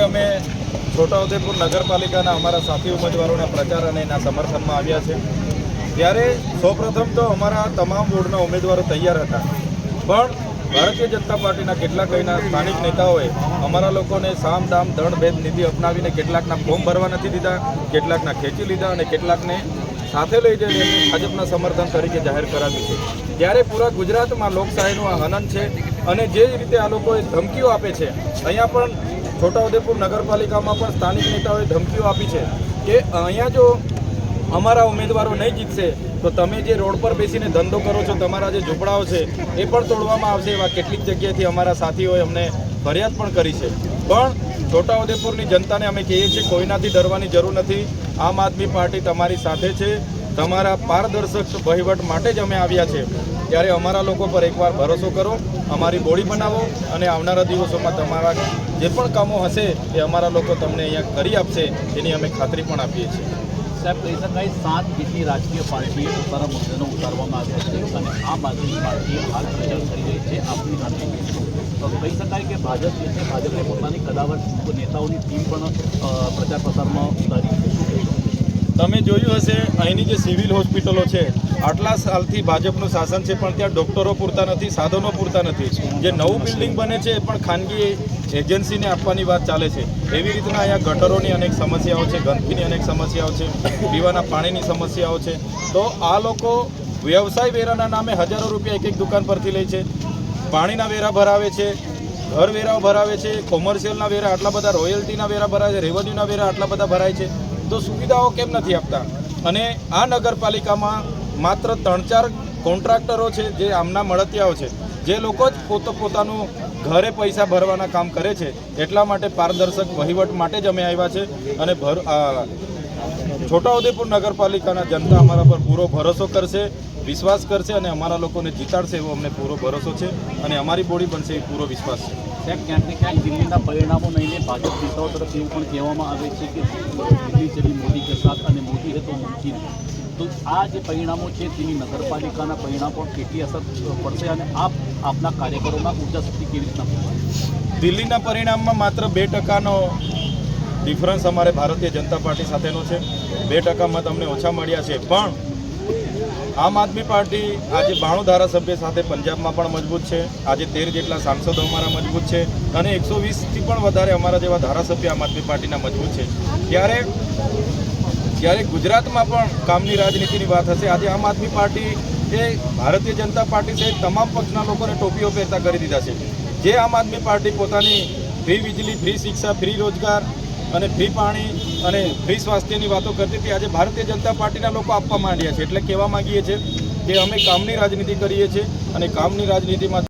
અમે છોટાઉદેપુર નગરપાલિકાના અમારા સાથી ઉમેદવારોના પ્રચાર અને એના સમર્થનમાં આવ્યા છે. ત્યારે સૌપ્રથમ તો અમારા તમામ વોર્ડના ઉમેદવારો તૈયાર હતા. પણ ભારતીય જનતા પાર્ટીના કેટલાક અહીંના સ્થાનિક નેતાઓએ અમારા લોકોને સામ, દામ દળ ભેદ, નીતિ અપનાવીને કેટલાકના ફોર્મ ભરવા નથી દીધા, કેટલાકના ખેંચી લીધા અને કેટલાકને સાથે લઈ જઈને ભાજપના સમર્થન તરીકે જાહેર કરાવ્યું છે. ત્યારે પૂરા ગુજરાતમાં લોકશાહીનું આ હનન છે અને જે રીતે આ લોકોએ ધમકીઓ આપે છે, અહીંયા પણ છોટાઉદેપુર નગરપાલિકામાં પણ સ્થાનિક નેતાઓએ ધમકીઓ આપી છે કે અહીંયા જો અમારા ઉમેદવારો નહીં જીતશે, તો તમે જે રોડ પર બેસીને ધંધો કરો છો, તમારા જે ઝૂંપડાઓ છે, એ પણ તોડવામાં આવશે એવા કેટલીક જગ્યાએથી અમારા સાથીઓએ અમને ફરિયાદ પણ કરી છે. પણ છોટાઉદેપુરની જનતાને અમે કહીએ છીએ, કોઈનાથી ડરવાની જરૂર નથી. આમ આદમી પાર્ટી તમારી સાથે છે. તમારા પારદર્શક વહીવટ માટે જ અમે આવ્યા છે. ત્યારે અમારા લોકો પર એકવાર ભરોસો કરો, અમારી બોડી બનાવો અને આવનારા દિવસોમાં તમારા જે પણ કામો હશે એ અમારા લોકો તમને અહીંયા કરી આપશે, એની અમે ખાતરી પણ આપીએ છીએ. સાહેબ શકાય સાત બીજી રાજકીય પાર્ટીએ પોતાના મુદ્દાનો ઉતારવામાં આવ્યા છે અને આમ આદમી પાર્ટી હાલ પ્રચાર કરી રહી છે, આપની સાથે તો કહી શકાય કે ભાજપ જે છે, ભાજપે પોતાની કદાવર નેતાઓની ટીમ પણ પ્રચાર પ્રસારમાં ઉતારી છે. તમે જોયું હશે, અહીંની જે સિવિલ હોસ્પિટલો છે, આટલા સાલથી ભાજપનું શાસન છે, પણ ત્યાં ડોક્ટરો પૂરતા નથી, સાધનો પૂરતા નથી. જે નવું બિલ્ડિંગ બને છે, એ પણ ખાનગી એજન્સીને આપવાની વાત ચાલે છે. એવી રીતના અહીંયા ગટરોની અનેક સમસ્યાઓ છે, ગંદકીની અનેક સમસ્યાઓ છે, પીવાના પાણીની સમસ્યાઓ છે. તો આ લોકો વ્યવસાય વેરાના નામે હજારો રૂપિયા એક એક દુકાન પરથી લે છે. પાણીના વેરા ભરાવે છે, ઘર વેરાઓ ભરાવે છે, કોમર્શિયલના વેરા આટલા બધા રોયલ્ટીના વેરા ભરાય છે, રેવન્યુના વેરા આટલા બધા ભરાય છે. તો સુવિધાઓ કેમ નથી આપતા? અને આ નગરપાલિકામાં માત્ર ત્રણ ચાર કોન્ટ્રાક્ટરો છે, જે આમના મળતિયાઓ છે. જે લોકો જ પોત પોતાનું ઘરે પૈસા ભરવાના કામ કરે છે, એટલા માટે પારદર્શક વહીવટ માટે જ અમે આવ્યા છે. અને ભર છોટાઉદેપુર નગરપાલિકાના જનતા અમારા પર પૂરો ભરોસો કરશે, વિશ્વાસ કરશે અને અમારા લોકોને જીતાડશે એવો અમને પૂરો ભરોસો છે. અને અમારી બોડી બનશે એ પૂરો વિશ્વાસ છે. સાહેબ, ક્યાંક ને ક્યાંક દિલ્હીના પરિણામો લઈને ભાજપ નેતાઓ તરફ એવું પણ કહેવામાં આવે છે કે દિલ્હી ચલી મોદી કે સાથ અને મોદી હે તો તો આ જે પરિણામો છે, તેની નગરપાલિકાના પરિણામ પર કેટલી અસર પડશે અને આપ, આપના કાર્યકરોમાં ઊર્જા શક્તિ કેવી રીતના દિલ્હીના પરિણામમાં માત્ર બે ટકાનો ડિફરન્સ અમારે ભારતીય જનતા પાર્ટી સાથેનો છે. બે ટકામાં તમને ઓછા મળ્યા છે. પણ આમ આદમી પાર્ટી આજે બાણું ધારાસભ્ય સાથે પંજાબમાં પણ મજબૂત છે. આજે તેર જેટલા સાંસદો અમારા મજબૂત છે અને એકસો વીસથી પણ વધારે અમારા જેવા ધારાસભ્ય આમ આદમી પાર્ટીના મજબૂત છે. ત્યારે જ્યારે ગુજરાતમાં પણ કામની રાજનીતિની વાત હશે, આજે આમ આદમી પાર્ટી એ ભારતીય જનતા પાર્ટી સહિત તમામ પક્ષના લોકોને ટોપીઓ પહેરતા કરી દીધા છે. જે આમ આદમી પાર્ટી પોતાની ફ્રી વીજળી, ફ્રી શિક્ષા, ફ્રી રોજગાર અને ફ્રી પાણી અને ફ્રી સ્વાસ્થ્યની વાતો કરતી હતી. આજે ભારતીય જનતા પાર્ટીના લોકો આપવા માંડ્યા છે. એટલે કહેવા માંગીએ છીએ કે અમે કામની રાજનીતિ કરીએ છીએ અને કામની રાજનીતિમાં